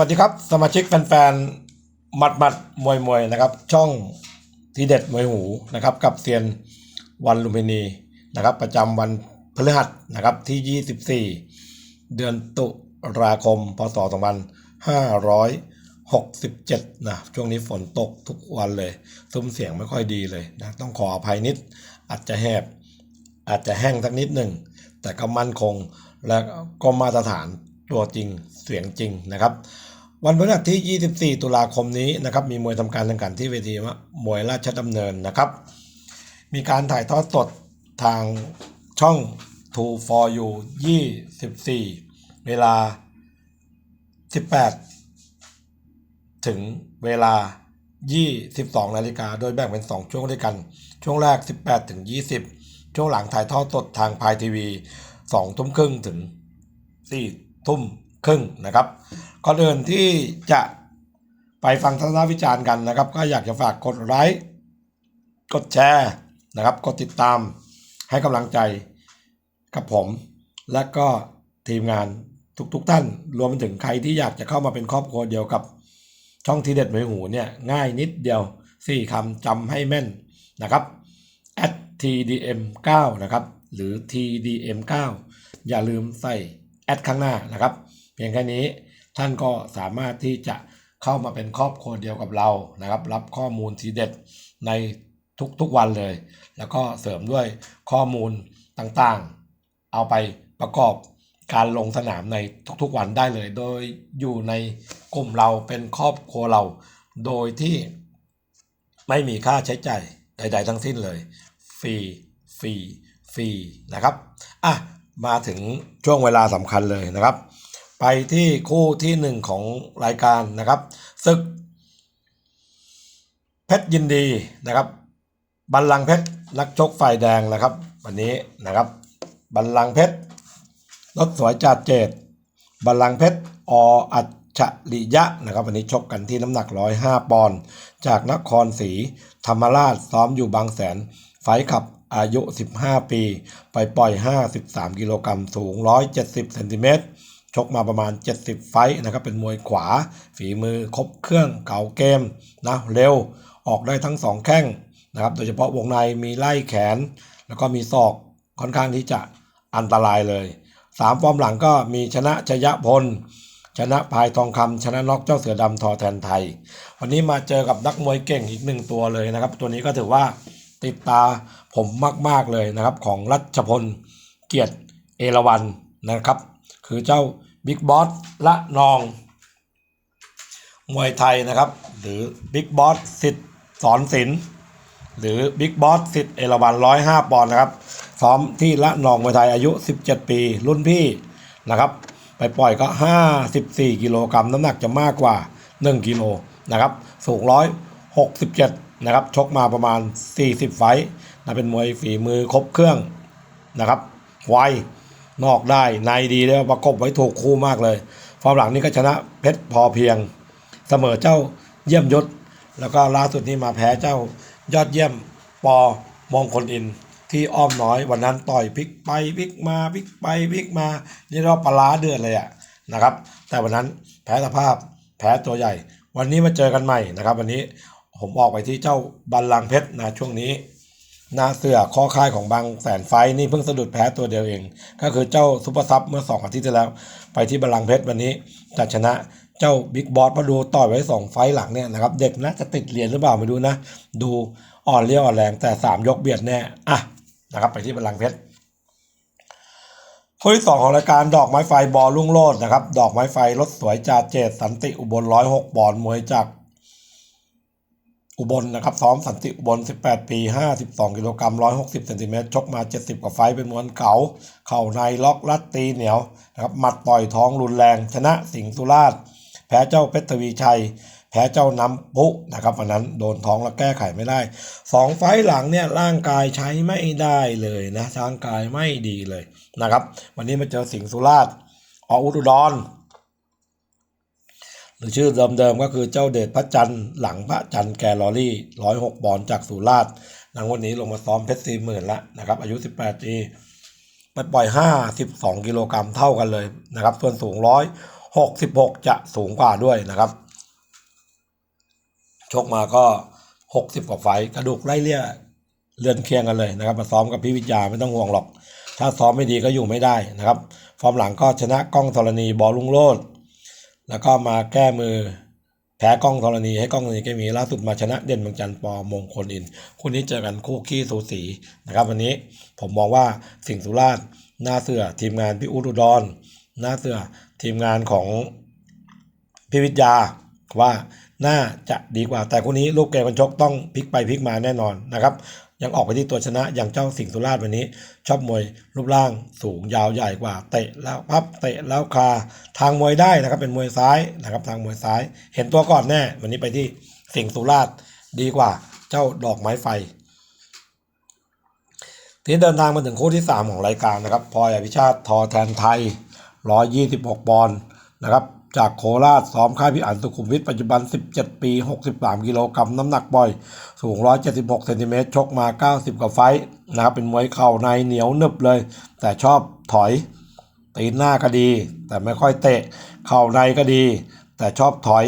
วัสดีครับ สมาชิกแฟนๆ หมัดหมัดมวยมวยนะครับ ช่องทีเด็ดมวยหูนะครับ กับเซียนวันลุมพินีนะครับ ประจำวันพฤหัสนะครับที่ 24 เดือนตุลาคม พศ 2567 นะช่วงนี้ฝนตกทุกวันเลยซุ้มเสียงไม่ค่อยดีเลยนะต้องขออภัยนิด อาจจะแหบ อาจจะแห้งสักนิดหนึ่ง แต่ก็มั่นคงและก็มาตรฐานตัวจริงเสียงจริงนะครับ วันพฤหัสที่ 24 ตุลาคมนี้นะครับมีมวยทำการแข่งขันที่เวทีมวยราชดำเนินนะครับ มีการถ่ายทอดสดทางช่อง True for You 24 เวลา 18 ถึงเวลา 22 นาฬิกา โดยแบ่งเป็น 2 ช่วงด้วยกัน ช่วงแรก 18 ถึง 20 ช่วงหลังถ่ายทอดสดทางพายทีวี 2 ทุ่มครึ่งถึง 4 ทุ่มครึ่งนะครับ ก่อนอื่นที่จะไปฟังทัศนวิจารณ์กันนะครับ ก็อยากจะฝากกดไลค์กดแชร์นะครับ กดติดตามให้กำลังใจกับผม และก็ทีมงานทุกๆทท่าน รวมไปถึงใครที่อยากจะเข้ามาเป็นครอบครัวเดียวกับช่องทีเด็ดหมวยหูเนี่ยง่ายนิดเดียว 4คำจำให้แม่นนะครับ at tdm 9 นะครับ หรือ tdm 9 อย่าลืมใส่แอดข้างหน้านะครับ เพียงแค่นี้ ท่านก็สามารถที่จะเข้ามาเป็นครอบครัวเดียวกับเรานะครับ รับข้อมูลทีเด็ดในทุกๆวันเลย แล้วก็เสริมด้วยข้อมูลต่างๆ เอาไปประกอบการลงสนามในทุกๆวันได้เลย โดยอยู่ในกลุ่มเราเป็นครอบครัวเรา โดยที่ไม่มีค่าใช้จ่ายใด ๆ ทั้งสิ้นเลย ฟรี ฟรี ฟรี นะครับ อะ มาถึงช่วงเวลาสำคัญเลยนะครับ ไปที่คู่ที่หนึ่งของรายการนะครับศึกเพชรยินดีนะครับบัลลังเพชรนักชกฝ่ายแดงนะครับ วันนี้นะครับบัลลังเพชรรถสวยจัดเจดบัลลังเพชรออัจฉริยะนะครับ วันนี้ชกกันที่น้ำหนัก 105 ปอนด์จากนครศรีธรรมราชซ้อมอยู่บางแสน ไฟขับอายุ 15 ปี ไปปล่อย 53 กิโลกรัมสูง 170 เซนติเมตร ชกมาประมาณ 70 ไฟท์นะครับเป็นมวยขวา ฝีมือครบเครื่องเก่าเกมนะเร็วออกได้ทั้งสองแข้งนะครับโดยเฉพาะวงในมีไล่แขน แล้วก็มีศอกค่อนข้างที่จะอันตรายเลยสามฟอร์มหลังก็มีชนะชยพล ชนะพายทองคำชนะน็อกเจ้าเสือดำทอแทนไทย วันนี้มาเจอกับนักมวยเก่งอีกหนึ่งตัวเลยนะครับ ตัวนี้ก็ถือว่าติดตาผมมาก ๆ เลยนะครับของรัชพลเกียรติเอราวันนะครับ คือเจ้า บิ๊กบอสละนอง มวยไทยนะครับ หรือบิ๊กบอสสิทธิ์สอนศิลป์หรือบิ๊กบอสสิทธิ์เอราวันร้อยห้าปอนด์นะครับซ้อมที่ละนองมวยไทยอายุ 17 ปี รุ่นพี่นะครับ ไปปล่อยก็ 54 กิโลกรัมน้ำหนักจะมากกว่า 1 กิโลนะครับ สูง 167 นะครับ ชกมาประมาณ 40 ไฟนะเป็นมวยฝีมือครบเครื่องนะครับไว นอกได้ในดีแล้วประกบไว้ถูกคู่มากเลยฟอร์มหลังนี้ก็ชนะเพชรพอเพียง เสมอเจ้าเยี่ยมยศ แล้วก็ล่าสุดนี้มาแพ้เจ้ายอดเยี่ยมปอมงคลอิน ที่อ้อมน้อยวันนั้นต่อยพลิกไปพลิกมาพลิกไปพลิกมานี่เราปลาร้าเดือดเลยอะนะครับ แต่วันนั้นแพ้สภาพแพ้ตัวใหญ่ วันนี้มาเจอกันใหม่นะครับ วันนี้ผมออกไปที่เจ้าบัลลังเพชรนะช่วงนี้ หน้าเสือข้อค่ายของบางแสนไฟนี่เพิ่งสะดุดแพ้ตัวเดียวเอง ก็คือเจ้าซุปเปอร์ซับเมื่อสองอาทิตย์ที่แล้ว ไปที่บัลลังเพชรวันนี้จะชนะเจ้าบิ๊กบอสมาดูต่อยไว้สองไฟหลังเนี่ยนะครับ เด็กนะจะติดเหรียญหรือเปล่าไม่ดูนะ ดูอ่อนเลี้ยวอ่อนแรงแต่สามยกเบียดแน่อะนะครับไปที่บัลลังเพชรคู่ที่สองของรายการดอกไม้ไฟบอลลุ่งโลดนะครับ ดอกไม้ไฟรถสวยจ่าเจตสันติอุบลร้อยหกปอนมวยจาก อุบลนะครับซ้อมสันติอุบล 18 ปี 52 กิโลกรัม 160เซนติเมตรชกมา 70 กว่าไฟเป็นมวยเก่า เข่าในล็อกลัดตีเหนียวนะครับหมัดต่อยท้องรุนแรง ชนะสิงห์สุราษฎร์แพ้เจ้าเพชรทวีชัย แพ้เจ้าน้ำพุนะครับวันนั้นโดนท้องแล้วแก้ไขไม่ได้สองไฟหลังเนี่ยร่างกายใช้ไม่ได้เลยนะร่างกายไม่ดีเลยนะครับ วันนี้มาเจอสิงห์สุราษฎร์ออุดร หรือชื่อเดิมๆก็คือเจ้าเดชพระจันทร์หลังพระจันทร์แกลลอรี่ร้อยหกบอลจากสุราษฎร์นางวันนี้ลงมาซ้อมเพชรสี่หมื่นละนะครับอายุ 18ปีไปปล่อย 52 กิโลกรัมเท่ากันเลยนะครับ ส่วนสูงร้อย66 จะสูงกว่าด้วยนะครับ ชกมาก็ 60 กว่าไฟกระดูกไล่เลี่ยเลือนเคียงกันเลยนะครับ มาซ้อมกับพี่วิทยาไม่ต้องห่วงหรอก ถ้าซ้อมไม่ดีก็อยู่ไม่ได้นะครับ ฟอร์มหลังก็ชนะกล้องธรณีบอลลุงโลด แล้วก็มาแก้มือแพ้กล้องธรณีให้กล้องธรณีแก้มีล่าสุดมาชนะเด่นบางจันทร์ปอมงคลอินคู่นี้เจอกันคู่ขี้สูสีนะครับวันนี้ผมมองว่าสิงห์สุราษฎร์หน้าเสือทีมงานพี่อุดุดรหน้าเสือทีมงานของพี่วิทยาว่าน่าจะดีกว่าแต่คู่นี้ลูกเกมกันชกต้องพลิกไปพลิกมาแน่นอนนะครับ ยังออกไปที่ตัวชนะอย่างเจ้าสิงห์สุราษฎร์วันนี้ ชอบมวยรูปร่างสูงยาวใหญ่กว่า เตะแล้วพับเตะแล้วคาทางมวยได้นะครับเป็นมวยซ้ายนะครับทางมวยซ้าย เห็นตัวก่อนแน่ วันนี้ไปที่สิงห์สุราษฎร์ดีกว่าเจ้าดอกไม้ไฟ ที่เดินทางมาถึงคู่ที่ 3 ของรายการนะครับพลอยอภิชาติทอแทนไทย 126 ปอนด์นะครับ จากโคราชซ้อมค่ายพิอันสุขุมวิทปัจจุบัน 17 ปี 63 กิโลกรัมน้ำหนักบ่อย สูง 176 เซนติเมตรชกมา 90 กว่าไฟนะครับเป็นมวยเข่าในเหนียวนึบเลย แต่ชอบถอย ตีนหน้าก็ดี แต่ไม่ค่อยเตะ เข่าในก็ดี แต่ชอบถอย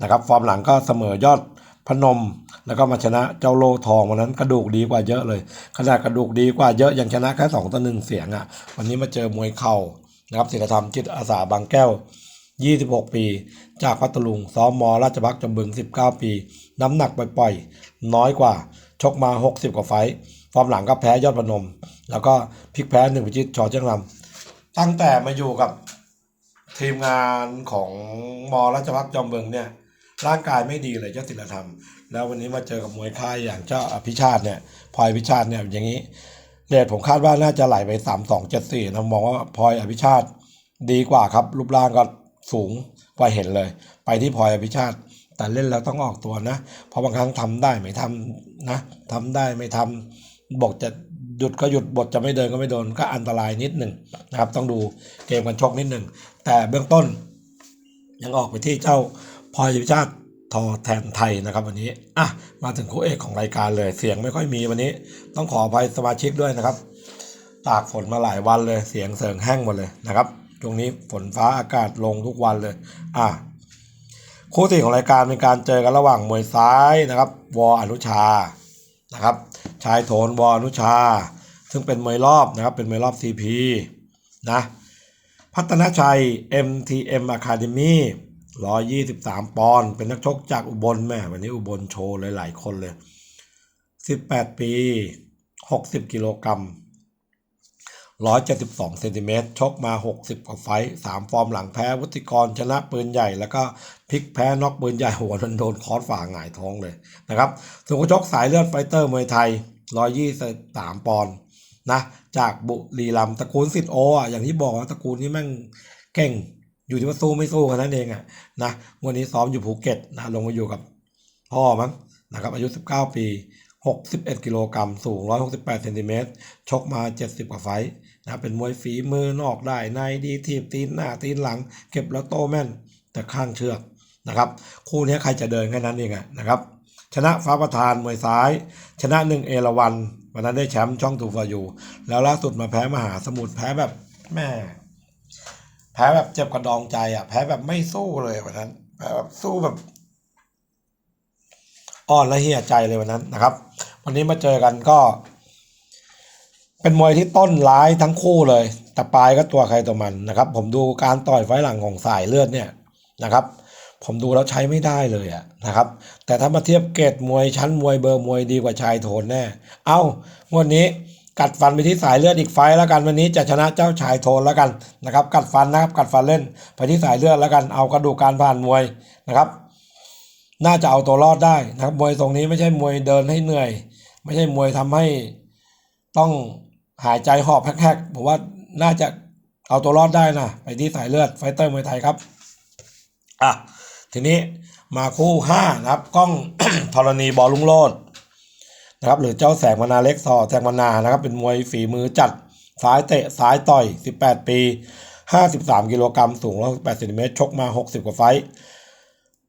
นะครับฟอร์มหลังก็เสมอยอดพนม แล้วก็มาชนะเจ้าโลทองวันนั้นกระดูกดีกว่าเยอะเลยขนาดกระดูกดีกว่าเยอะยังชนะแค่สองต่อหนึ่งเสียงอะ่ะ วันนี้มาเจอมวยเข่านะครับศิลธรรมจิตอาสาบางแก้ว 26 ปี จากพัทลุง ซ้อมมอราชพักจำบึง 19 ปี น้ำหนักปล่อยๆ น้อยกว่า ชกมา 60 กว่าไฟฟอร์มหลังก็แพ้ยอดพนม แล้วก็พลิกแพ้หนึ่งพิชิตชอเจ้างลำตั้งแต่มาอยู่กับทีมงานของมอราชพักจอมบึงเนี่ย ร่างกายไม่ดีเลยเจ้าศิลธรรม แล้ววันนี้มาเจอกับมวยค่ายอย่างเจ้าอภิชาติเนี่ยพลอยอภิชาติเนี่ยอย่างนี้เรทผมคาดว่าน่าจะไหลไปสามสองเจ็ดสี่นะมองว่าพลอยอภิชาติดีกว่าครับ รูปร่างก็ สูงกว่าเห็นเลย ไปที่พลอยอภิชาติแต่เล่นแล้วต้องออกตัวนะเพราะบางครั้งทำได้ไม่ทำนะทำได้ไม่ทำบอกจะหยุดก็หยุดบทจะไม่เดินก็ไม่โดนก็อันตรายนิดหนึ่งนะครับ ต้องดูเกมกันชกนิดหนึ่งแต่เบื้องต้น ยังออกไปที่เจ้าพลอยวิชาติทอแทนไทยนะครับ วันนี้อะมาถึงคู่เอกของรายการเลย เสียงไม่ค่อยมีวันนี้ ต้องขออภัยสมาชิกด้วยนะครับ ตากฝนมาหลายวันเลยเสียงเสริงแห้งหมดเลยนะครับ ช่วงนี้ฝนฟ้าอากาศลงทุกวันเลย อะคู่สี่ของรายการเป็นการเจอกันระหว่างมวยซ้ายนะครับ วออนุชานะครับ ชายโถนวออนุชา ซึ่งเป็นมวยรอบนะครับ เป็นมวยรอบ CP นะพัฒนาชัย MTM Academy 123 ปอนด์เป็นนักชกจากอุบลแม่วันนี้อุบลโชว์หลายๆคนเลย 18 ปี 60 กิโลกรัม 172เซนติเมตรชกมา 60กว่าไฟต์3ฟอร์มหลังแพ้วุฒิกรชนะปืนใหญ่ แล้วก็พลิกแพ้น็อกปืนใหญ่หัวโดนโดนคอร์สฝ่าหงายท้องเลยนะครับส่วนผู้ชกสายเลือดไฟเตอร์มวยไทย 123 ปอนด์นะจากบุรีรัมย์ตระกูลสิทธิ์โออะอย่างที่บอกว่าตระกูลนี้แม่งเก่งอยู่ที่ว่าสู้ไม่สู้กันนั่นเองอะนะวันนี้ซ้อมอยู่ภูเก็ตนะลงมาอยู่กับพ่อมั้งนะครับอายุ 19 ปี 61 กิโลกรัม สูง 168 เซนติเมตร ชกมา 70 กว่าไฟนะเป็นมวยฝีมือนอกได้ ในดีทีบตีนหน้าตีนหลัง เก็บแล้วโต้แม่น แต่ข้างเชือกนะครับ คู่นี้ใครจะเดินแค่นั้นเองนะครับ ชนะฟ้าประธานมวยซ้าย ชนะหนึ่งเอราวันวันนั้นได้แชมป์ช่องทูฟอยู่ แล้วล่าสุดมาแพ้มหาสมุทรแพ้แบบแม่แพ้แบบเจ็บกระดองใจอะ แพ้แบบไม่สู้เลยวันนั้นแพ้แบบสู้แบบ อ่อนและเหี่ยใจเลยวันนั้นนะครับ วันนี้มาเจอกันก็ เป็นมวยที่ต้นร้ายทั้งคู่เลย แต่ปลายก็ตัวใครตัวมันนะครับ ผมดูการต่อยไฟหลังของสายเลือดเนี่ยนะครับ ผมดูแล้วใช้ไม่ได้เลยอะนะครับ แต่ถ้ามาเทียบเกรดมวยชั้นมวยเบอร์มวยดีกว่าชายโทนแน่ เอางวดนี้กัดฟันไปที่สายเลือดอีกไฟแล้วกันวันนี้จะชนะเจ้าชายโทนแล้วกันนะครับ กัดฟันนะครับกัดฟันเล่นไปที่สายเลือดแล้วกันเอากระดูกการผ่านมวยนะครับ น่าจะเอาตัวรอดได้นะครับมวยตรงนี้ไม่ใช่มวยเดินให้เหนื่อย ไม่ใช่มวยทำให้ต้องหายใจหอบแฮกๆผมว่าน่าจะเอาตัวรอดได้นะไปที่สายเลือดไฟเตอร์มวยไทยครับอะทีนี้มาคู่ห้านะครับกล้องธรณีบอลลุงโลดนะครับหรือเจ้าแสงมนาเล็กซอแสงมนานะครับ เป็นมวยฝีมือจัดซ้ายเตะซ้ายต่อย 18 ปี 53 กิโลกรัมสูง180เซนติเมตรชกมา 60 กว่าไฟ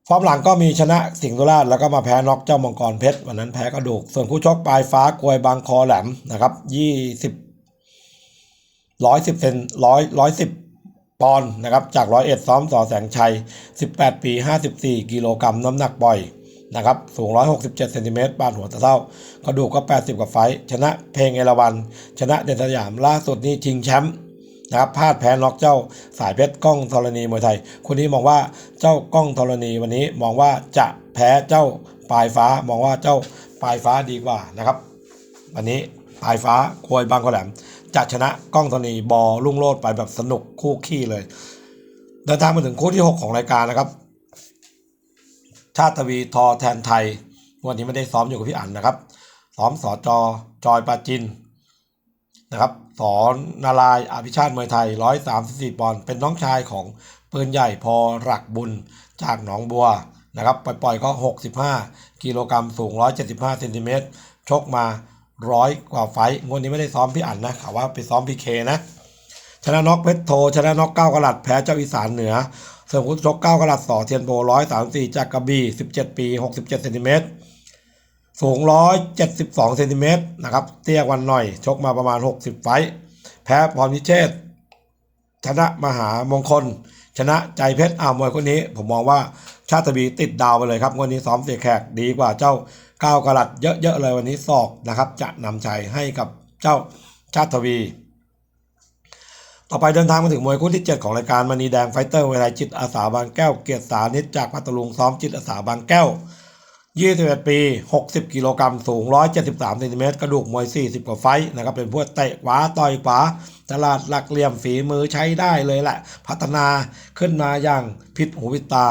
ฟอร์มหลังก็มีชนะสิงห์ตุราชแล้วก็มาแพ้น็อกเจ้ามังกรเพชรวันนั้นแพ้กระดูก ส่วนคู่ชกปลายฟ้ากวยบางคอแหลมนะครับ20 110เซนร้อยร้อยสิบปอนด์นะครับจากร้อยเอ็ดซ้อมสอแสงชัย 18 ปี 54 กิโลกรัมน้ำหนักปล่อยนะครับสูง 167เซนติเมตรปานหัวตะเท่ากระดูกก็ 80 กว่าไฟชนะเพลงเอราวัน ชนะเดนสยามล่าสุดนี่ชิงแชมป์ นะครับพลาดแพ้น็อกเจ้าสายเพชรก้องธรณีมวยไทยคนนี้มองว่าเจ้าก้องธรณีวันนี้มองว่าจะแพ้เจ้าปลายฟ้ามองว่าเจ้าปลายฟ้าดีกว่านะครับวันนี้ปลายฟ้าควยบางขแหลมจะชนะกล้องธรณีบอลุ่งโลดไปแบบสนุกคู่ขี้เลยเดินทางมาถึงคู่ที่ 6 ของรายการนะครับ ชาติทวีทอแทนไทยวันนี้ไม่ได้ซ้อมอยู่กับพี่อั๋นนะครับซ้อมสอจอจอยปาจิน นะครับสอนนารายณ์อภิชาติมวยไทย 134ปอนด์เป็นน้องชายของปืนใหญ่พอหลักบุญจากหนองบัวนะครับปล่อยๆก็ 65 กิโลกรัมสูง 175เซนติเมตรชกมาร้อยกว่าไฟงวดนี้ไม่ได้ซ้อมพี่อั๋นนะข่าวว่าไปซ้อมพีเคนะ ชนะน็อกเพชรโท ชนะน็อกเก้ากลัดแพ้เจ้าอีสานเหนือเสริมคู่ชกเก้ากลัดสอเทียนโบร้อยสามสี่จากกระบี่สิบเจ็ดปีหกสิบเจ็ดเซนติเมตร สูงร้อยเจ็ดสิบสองเซนติเมตรนะครับ เตี้ยวันหน่อย ชกมาประมาณหกสิบไฟต์แพ้พรพิเชษชนะมหามงคล ชนะใจเพชรอ่าวมวยคนนี้ ผมมองว่าชาติทวีติดดาวไปเลยครับวันนี้ซ้อมเสียแขกดีกว่าเจ้าก้าวกระลัดเยอะๆเลยวันนี้ศอกนะครับ จะนำชัยให้กับเจ้าชาติทวี ต่อไปเดินทางมาถึงมวยคู่ที่ 7 ของรายการมณีแดงไฟเตอร์เวลาจิตอาสาบางแก้วเกียรติสานิชจากพัทลุงซ้อมจิตอาสาบางแก้ว 21 ปี 60 กิโลกรัมสูง 173เซนติเมตรกระดูกมวย 40 กว่าไฟนะครับ เป็นพวกเตะขวาต่อยขวาตลาดหลักเหลี่ยมฝีมือใช้ได้เลยแหละ พัฒนาขึ้นมาอย่างพิษหูพิษตา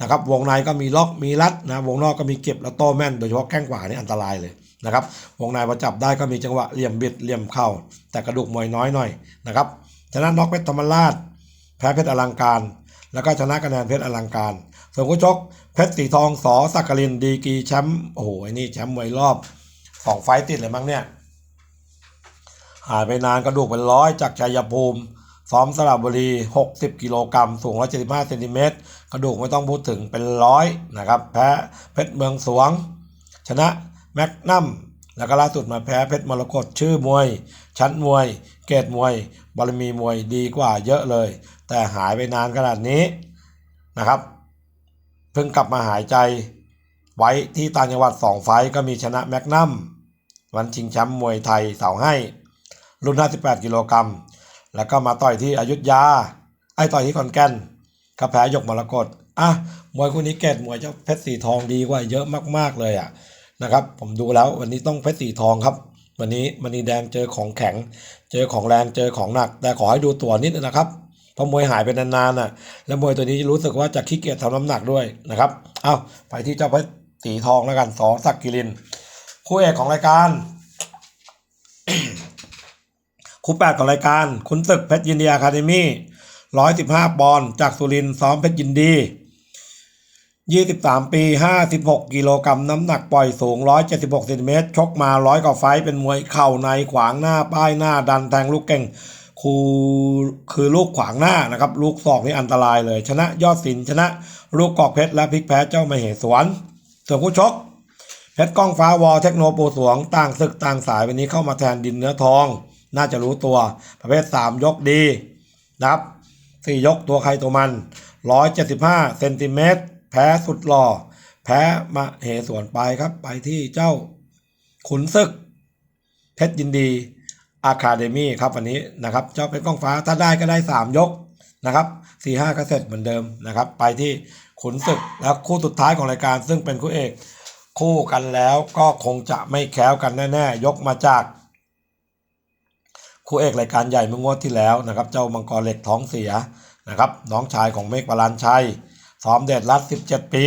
นะครับ วงในก็มีล็อกมีรัดนะ วงนอกก็มีเก็บแล้วโต้แม่น โดยเฉพาะแข้งขวานี่อันตรายเลยนะครับ วงในพอจับได้ก็มีจังหวะเหลี่ยมบิดเหลี่ยมเข่า แต่กระดูกมวยน้อยหน่อยนะครับชนะน็อกเพชรธรรมราชแพ้เพชรอลังการ แล้วก็ชนะคะแนนเพชรอลังการส่วนคู่ชก เพชรสีทองสอสักกลินดีกีแชมป์โอ้โหนี่แชมป์มวยรอบสองไฟต์ติดเลยมั้งเนี่ยหายไปนานกระดูกเป็นร้อยจากชัยภูมิซ้อมสระบุรี 60 กิโลกรัม สูง 175เซนติเมตร กระดูกไม่ต้องพูดถึงเป็นร้อยนะครับ แพ้เพชรเมืองสวง ชนะแมกนัม แล้วก็ล่าสุดมาแพ้เพชรมรกตชื่อมวย ชั้นมวย เกตมวย บารมีมวยดีกว่าเยอะเลย แต่หายไปนานขนาดนี้นะครับ พิ่งกลับมาหายใจ ไว้ที่ต่างจังหวัดสองไฟก็มีชนะแมกนัมวันชิงแชมป์มวยไทยเสาให้ รุ่น 58 กิโลกรัม แล้วก็มาต่อยที่อยุธยา ไอ้ต่อยที่ขอนแก่นก็แพ้ยกมรกตอะมวยคู่นี้เกตมวยเจ้าเพชรสีทองดีกว่าเยอะมากๆเลยอะนะครับ ผมดูแล้ววันนี้ต้องเพชรสีทองครับ วันนี้มณีแดงเจอของแข็ง เจอของแรงเจอของหนัก แต่ขอให้ดูตัวนิดนะครับ พราะมวยหายไปนานๆน่ะ แล้วมวยตัวนี้รู้สึกว่าจะขี้เกียจทำน้ำหนักด้วยนะครับ เอาไปที่เจ้าเพชรสีทองแล้วกันสอสักกิริน คู่เอกของรายการ คู่แปดของรายการ คุณศึกเพชรยินดีอะคาเดมี่ร้อยสิบห้าปอนด์จากสุรินทร์ซ้อมเพชรยินดียี่สิบสามปีห้าสิบหกกิโลกรัมน้ำหนักปล่อยสูงร้อยเจ็ดสิบหกเซนติเมตรชกมาร้อยกว่าไฟเป็นมวยเข่าในขวางหน้าป้ายหน้าดันแทงลูกเก่ง คูคือลูกขวางหน้านะครับ ลูกศอกนี่อันตรายเลย ชนะยอดสินชนะ ลูกกอกเพชรและพลิกแพ้เจ้ามาเหสวนส่วนคู่ชกเพชรก้องฟ้าวอเทคโนโปสวงต่างศึกต่างสายวันนี้เข้ามาแทนดินเนื้อทอง น่าจะรู้ตัวประเภท 3 ยกดีนะครับ4ยกตัวใครตัวมัน 175เซนติเมตรแพ้สุดหล่อ แพ้มาเหสวนไปครับ ไปที่เจ้าขุนศึกเพชรยินดี อะคาเดมี่ครับวันนี้นะครับเจ้าเพชรก้องฟ้าถ้าได้ก็ได้ 3 ยกนะครับ4 5ก็เสร็จเหมือนเดิมนะครับ ไปที่ขุนศึกแล้วคู่สุดท้ายของรายการ ซึ่งเป็นคู่เอกคู่กันแล้วก็คงจะไม่แคล้วกันแน่ ๆ ยกมาจาก คู่เอกรายการใหญ่เมื่องวดที่แล้วนะครับ เจ้ามังกรเหล็กท้องเสียนะครับ น้องชายของเมฆบาลานชัยซ้อมเดชรัด17 ปี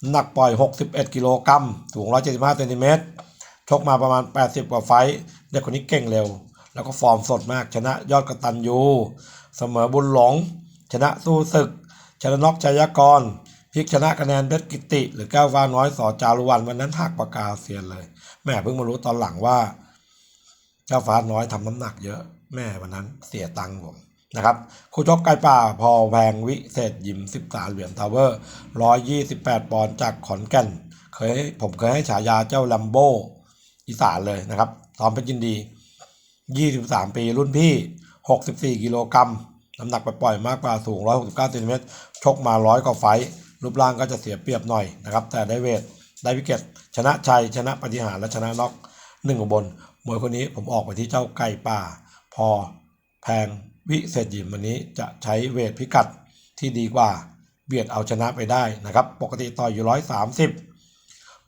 น้ำหนักปล่อย 61 กิโลกรัมสูง 175เซนติเมตรชกมาประมาณ 80 กว่าไฟเด็กคนนี้เก่งเร็ว แล้วก็ฟอร์มสดมากชนะยอดกระตันยูเสมอบุญหลง ชนะสู้ศึก ชนะนกชัยกรพลิกชนะคะแนนเพชรกิติ หรือแก้วฟ้าน้อยสอจารุวันวันนั้นหักปากกาเซียนเลย แม่เพิ่งมารู้ตอนหลังว่าเจ้าฟ้าน้อยทำน้ำหนักเยอะ แม่วันนั้นเสียตังค์ผมนะครับคู่ชกไก่ป่าพอแพงวิเศษยิมสิบสาเหรียญทาวเวอร์ร้อยยี่สิบแปดปอนด์จากขอนแก่น เคยผมเคยให้ฉายาเจ้าลัมโบอีสานเลยนะครับซ้อมเพชรยินดี ยี่สิบสามปี รุ่นพี่หกสิบสี่กิโลกรัมน้ำหนักไปปล่อยมากกว่าสูง 169ซนติเมตรชกมาร้อยกว่าไฟรูปร่างก็จะเสียเปรียบหน่อยนะครับ แต่ได้เวทได้วิกเกตชนะชัย ชนะปฏิหารและชนะน็อกหนึ่งอุบลมวยคนนี้ผมออกไปที่เจ้าไก่ป่า พอแพงวิเศษยิมวันนี้จะใช้เวทพิกัดที่ดีกว่า เบียดเอาชนะไปได้นะครับ ปกติต่อยอยู่ร้อยสามสิบ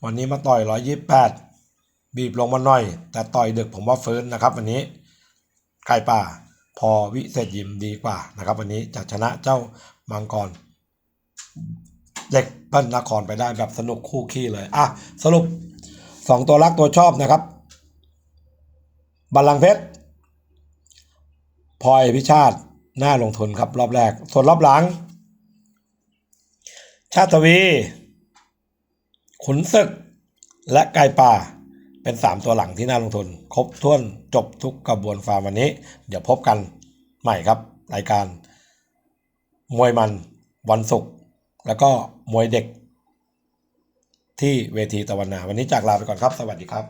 วันนี้มาต่อยร้อยยี่แปด บีบลงมาหน่อย แต่ต่อยดึกผมว่าเฟื้นนะครับ วันนี้ไก่ป่า พอวิเศษยิมดีกว่านะครับ วันนี้จะชนะเจ้ามังกรเด็กเปิ้ลนครไปได้แบบสนุกคู่ขี้เลยอะสรุปสองตัวรักตัวชอบนะครับบัลลังก์เพชรพลอยพิชาติน่าลงทุนครับ รอบแรก ส่วนรอบหลัง ชาติวี ขุนศึก และไก่ป่า เป็นสามตัวหลังที่น่าลงทุน ครบถ้วนจบทุกกระบวนฟาร์มวันนี้ เดี๋ยวพบกันใหม่ครับ รายการ มวยมันวันศุกร์แล้วก็มวยเด็ก ที่เวทีตะวันนา วันนี้จากลาไปก่อนครับ สวัสดีครับ